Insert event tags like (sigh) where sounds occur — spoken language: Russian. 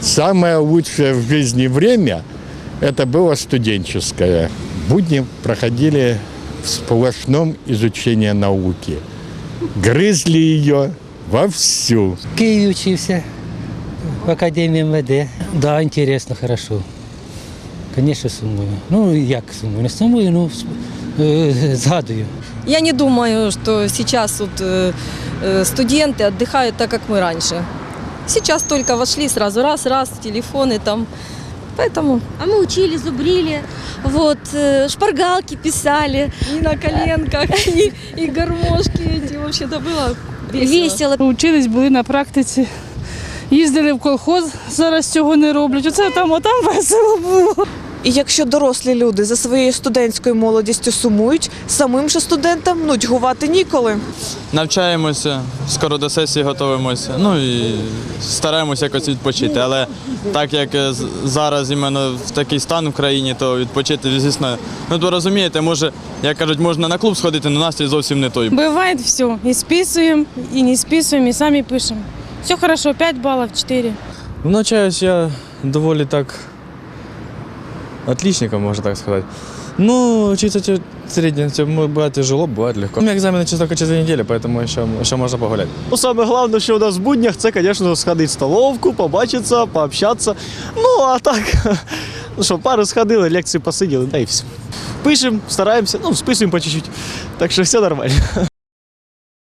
Самое лучшее в жизни время – это было студенческое. Будни проходили в сплошном изучении науки. Грызли ее вовсю. В Києві вчився в академії МВД. Да, інтересно, хорошо. Звісно, сумую. Ну, як сумую? Не сумую, ну, е, (laughs) згадую. Я не думаю, что сейчас вот, э, э, студенты отдыхают так, как мы раньше. Сейчас только вошли сразу раз, раз, телефоны там. Поэтому А мы учили, зубрили, вот, э, шпаргалки писали. и на коленках, и, и гармошки эти вообще-то было весело. Весело. Учились, були на практиці, їздили в колхоз, зараз цього не роблять. Оце там, а там весело було. І якщо дорослі люди за своєю студентською молодістю сумують, самим же студентам нудьгувати ніколи. Навчаємося, скоро до сесії готуємося. Ну і стараємося якось відпочити. Але так як е, з- зараз іменно в такий стан в країні, то відпочити, звісно, ну то розумієте, може, як кажуть, можна на клуб сходити, але настрій зовсім не той. Бывает все. И списываем, и не списываем, и сами пишем. Все хорошо, 5 баллов, 4. Навчаюсь я доволі так отличником, можна так сказати. Ну, учиться те- средне, те- бывает тяжело, бывает легко. У меня экзамены чисто только через две недели, поэтому еще, еще можно погулять. Ну, саме головне, що у нас в буднях, це, звісно, сходити в столовку, побачитися, пообщатися. Ну, а так, (laughs) ну що, пару сходили, лекції посиділи, да і все. Пишемо, стараємося, ну, списуємо по чуть-чуть. Так що все нормально. (laughs)